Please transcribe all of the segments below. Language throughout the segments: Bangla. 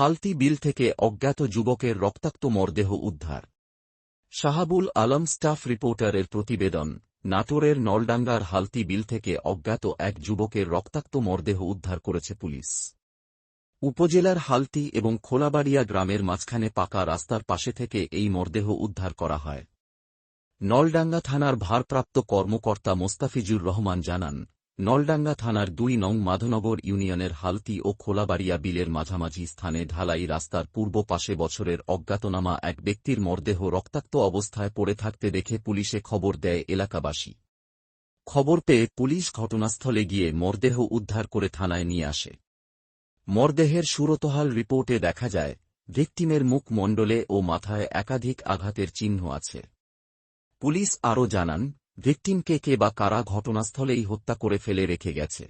হালতি বিল থেকে অজ্ঞাত যুবকের রক্তাক্ত মরদেহ উদ্ধার। শাহাবুল আলম স্টাফ রিপোর্টারের প্রতিবেদন, নাটোরের নলডাঙ্গার হালতি বিল থেকে অজ্ঞাত এক যুবকের রক্তাক্ত মরদেহ উদ্ধার করেছে পুলিশ। উপজেলার হালতি এবং খোলাবাড়িয়া গ্রামের মাঝখানে পাকা রাস্তার পাশে থেকে এই মরদেহ উদ্ধার করা হয়। নলডাঙ্গা থানার ভারপ্রাপ্ত কর্মকর্তা মোস্তাফিজুর রহমান জানান নলডাঙ্গা থানার দুই নং মাধনগর ইউনিয়নের হালতি ও খোলাবাড়িয়া বিলের মাঝামাঝি স্থানে ঢালাই রাস্তার পূর্ব পাশে বছরের অজ্ঞাতনামা এক ব্যক্তির মরদেহ রক্তাক্ত অবস্থায় পড়ে থাকতে দেখে পুলিশে খবর দেয় এলাকাবাসী। খবর পেয়ে পুলিশ ঘটনাস্থলে গিয়ে মরদেহ উদ্ধার করে থানায় নিয়ে আসে। মরদেহের সুরতহাল রিপোর্টে দেখা যায়, ভিকটিমের মুখ মণ্ডলে ও মাথায় একাধিক আঘাতের চিহ্ন আছে। পুলিশ আরও জানান ভিকটিমকে কে বা কারা ঘটনাস্থলেই হত্যা করে ফেলে রেখে গেছে।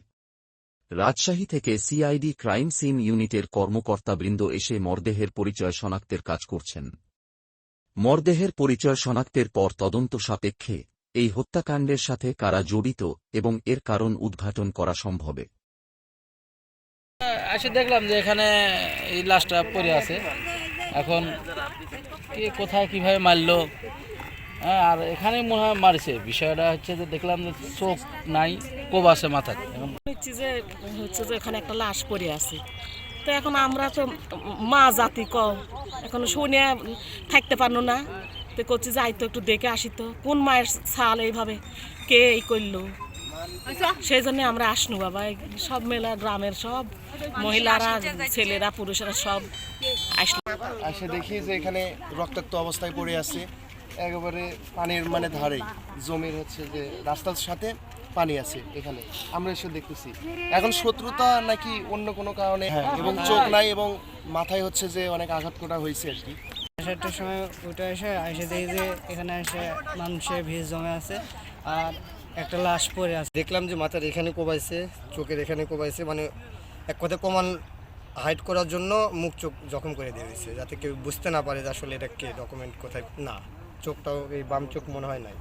রাজশাহী থেকে সিআইডি ক্রাইম সিন ইউনিটের কর্মকর্তাবৃন্দ এসে মরদেহের পরিচয় শনাক্তের কাজ করছেন। মরদেহের পরিচয় শনাক্তের পর তদন্ত সাপেক্ষে এই হত্যাকাণ্ডের সাথে কারা জড়িত এবং এর কারণ উদ্ঘাটন করা সম্ভবে। এসে দেখলাম যে এখানে এই লাশটা পড়ে আছে। এখন কে কোথায় কীভাবে মারলো? হ্যাঁ আর এখানে মনে হয় মারছে। বিষয়টা হচ্ছে যে দেখলাম যে চোখ নাই কোব আছে মাথায়। হচ্ছে যে হচ্ছে যে এখানে একটা লাশ পড়ে আছে। তো এখন আমরা তো মা জাতি ক এখন শুনে থাকতে পারল না। তো করছি যাই তো একটু দেখে আসি তো কোন মায়ের ছাল এইভাবে কে এই করল? সেই জন্য আমরা আসনু বাবা সব মেলা গ্রামের সব মহিলারা ছেলেরা পুরুষেরা সব আসলো। এসে দেখি যে এখানে রক্তাক্ত অবস্থায় পড়ে আছে। একেবারে পানির মানে ধারে। জমির হচ্ছে যে রাস্তার সাথে পানি আছে এখানে। আমরা এসে দেখতেছি। এখন শত্রুতা নাকি অন্য কোনো কারণে হ্যাঁ। এবং চোখ নাই এবং মাথায় হচ্ছে যে অনেক আঘাত করা হয়েছে আর কি। সাতটার সময় উঠে এসে এসে দেখি যে এখানে এসে মানুষের ভিড় জমে আছে আর একটা লাশ পড়ে আছে। দেখলাম যে মাথার এখানে কোবাইছে চোখের এখানে কোবাইছে মানে এক কথায় কমান হাইড করার জন্য মুখ চোখ জখম করে দিয়েছে যাতে কেউ বুঝতে না পারে যে আসলে এটা কে ডকুমেন্ট কোথায় না। চোখটাও এই বাম চোখ মনে হয় নাই।